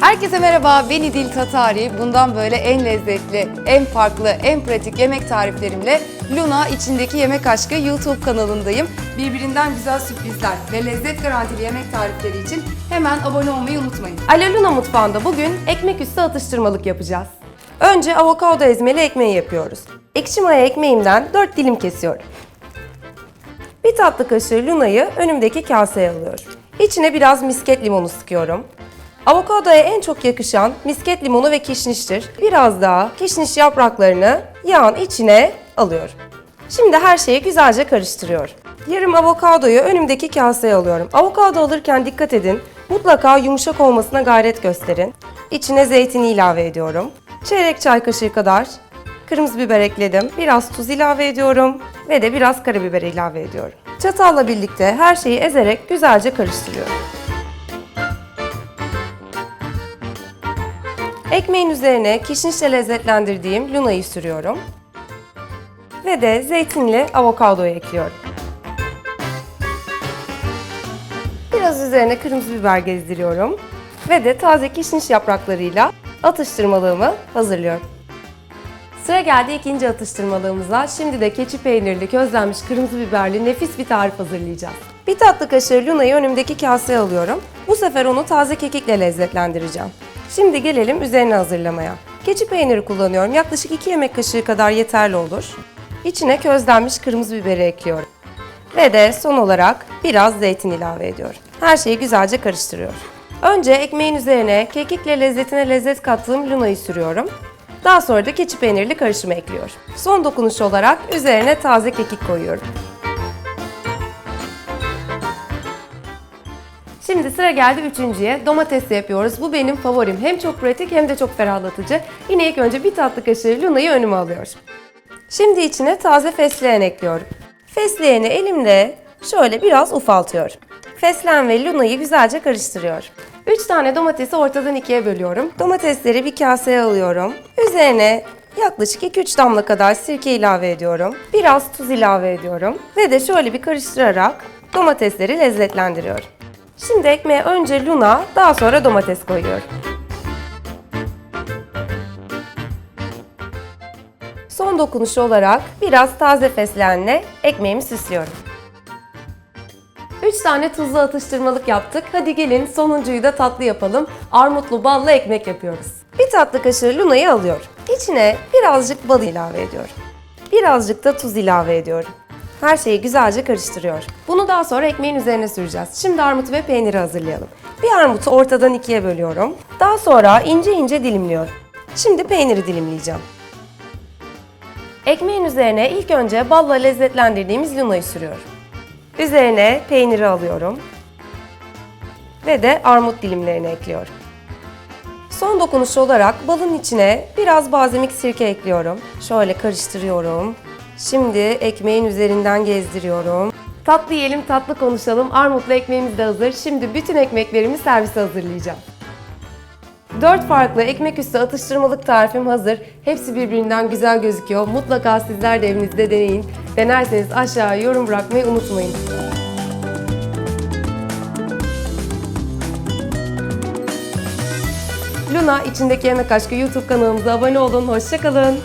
Herkese merhaba, ben İdil Tatari. Bundan böyle en lezzetli, en farklı, en pratik yemek tariflerimle Luna içindeki Yemek Aşkı YouTube kanalındayım. Birbirinden güzel sürprizler ve lezzet garantili yemek tarifleri için hemen abone olmayı unutmayın. Ale Luna mutfağında bugün ekmek üstü atıştırmalık yapacağız. Önce avokado ezmeli ekmeği yapıyoruz. Ekşi maya ekmeğimden 4 dilim kesiyorum. Bir tatlı kaşığı lunayı önümdeki kaseye alıyorum. İçine biraz misket limonu sıkıyorum. Avokadoya en çok yakışan misket limonu ve kişniştir. Biraz daha kişniş yapraklarını yağın içine alıyorum. Şimdi her şeyi güzelce karıştırıyorum. Yarım avokadoyu önümdeki kaseye alıyorum. Avokado alırken dikkat edin. Mutlaka yumuşak olmasına gayret gösterin. İçine zeytini ilave ediyorum. Çeyrek çay kaşığı kadar kırmızı biber ekledim. Biraz tuz ilave ediyorum ve de biraz karabiber ilave ediyorum. Çatalla birlikte her şeyi ezerek güzelce karıştırıyorum. Ekmeğin üzerine kişnişle lezzetlendirdiğim lunayı sürüyorum. Ve de zeytinli avokadoyu ekliyorum. Biraz üzerine kırmızı biber gezdiriyorum. Ve de taze kişniş yapraklarıyla atıştırmalığımı hazırlıyorum. Sıra geldi ikinci atıştırmalığımıza. Şimdi de keçi peynirli, közlenmiş kırmızı biberli nefis bir tarif hazırlayacağız. Bir tatlı kaşığı lunayı önümdeki kaseye alıyorum. Bu sefer onu taze kekikle lezzetlendireceğim. Şimdi gelelim üzerine hazırlamaya. Keçi peyniri kullanıyorum. Yaklaşık 2 yemek kaşığı kadar yeterli olur. İçine közlenmiş kırmızı biberi ekliyorum. Ve de son olarak biraz zeytin ilave ediyorum. Her şeyi güzelce karıştırıyorum. Önce ekmeğin üzerine kekikle lezzetine lezzet kattığım lunayı sürüyorum. Daha sonra da keçi peynirli karışımı ekliyorum. Son dokunuş olarak üzerine taze kekik koyuyorum. Şimdi sıra geldi üçüncüye. Domatesli yapıyoruz. Bu benim favorim. Hem çok pratik hem de çok ferahlatıcı. Yine ilk önce bir tatlı kaşığı lunayı önüme alıyorum. Şimdi içine taze fesleğen ekliyorum. Fesleğeni elimle şöyle biraz ufaltıyorum. Fesleğen ve lunayı güzelce karıştırıyorum. 3 tane domatesi ortadan ikiye bölüyorum. Domatesleri bir kaseye alıyorum. Üzerine yaklaşık 2-3 damla kadar sirke ilave ediyorum. Biraz tuz ilave ediyorum. Ve de şöyle bir karıştırarak domatesleri lezzetlendiriyorum. Şimdi ekmeğe önce luna, daha sonra domates koyuyorum. Son dokunuş olarak biraz taze fesleğenle ekmeğimi süslüyorum. 3 tane tuzlu atıştırmalık yaptık. Hadi gelin sonuncuyu da tatlı yapalım. Armutlu balla ekmek yapıyoruz. Bir tatlı kaşığı lunayı alıyorum. İçine birazcık bal ilave ediyorum. Birazcık da tuz ilave ediyorum. Her şeyi güzelce karıştırıyorum. Bunu daha sonra ekmeğin üzerine süreceğiz. Şimdi armutu ve peyniri hazırlayalım. Bir armutu ortadan ikiye bölüyorum. Daha sonra ince ince dilimliyorum. Şimdi peyniri dilimleyeceğim. Ekmeğin üzerine ilk önce balla lezzetlendirdiğimiz lunayı sürüyorum. Üzerine peyniri alıyorum. Ve de armut dilimlerini ekliyorum. Son dokunuş olarak balın içine biraz balzamik sirke ekliyorum. Şöyle karıştırıyorum. Şimdi ekmeğin üzerinden gezdiriyorum. Tatlı yiyelim, tatlı konuşalım. Armutlu ekmeğimiz de hazır. Şimdi bütün ekmeklerimi servise hazırlayacağım. 4 farklı ekmek üstü atıştırmalık tarifim hazır. Hepsi birbirinden güzel gözüküyor. Mutlaka sizler de evinizde deneyin. Denerseniz aşağıya yorum bırakmayı unutmayın. Luna içindeki yemek aşkı YouTube kanalımıza abone olun. Hoşçakalın.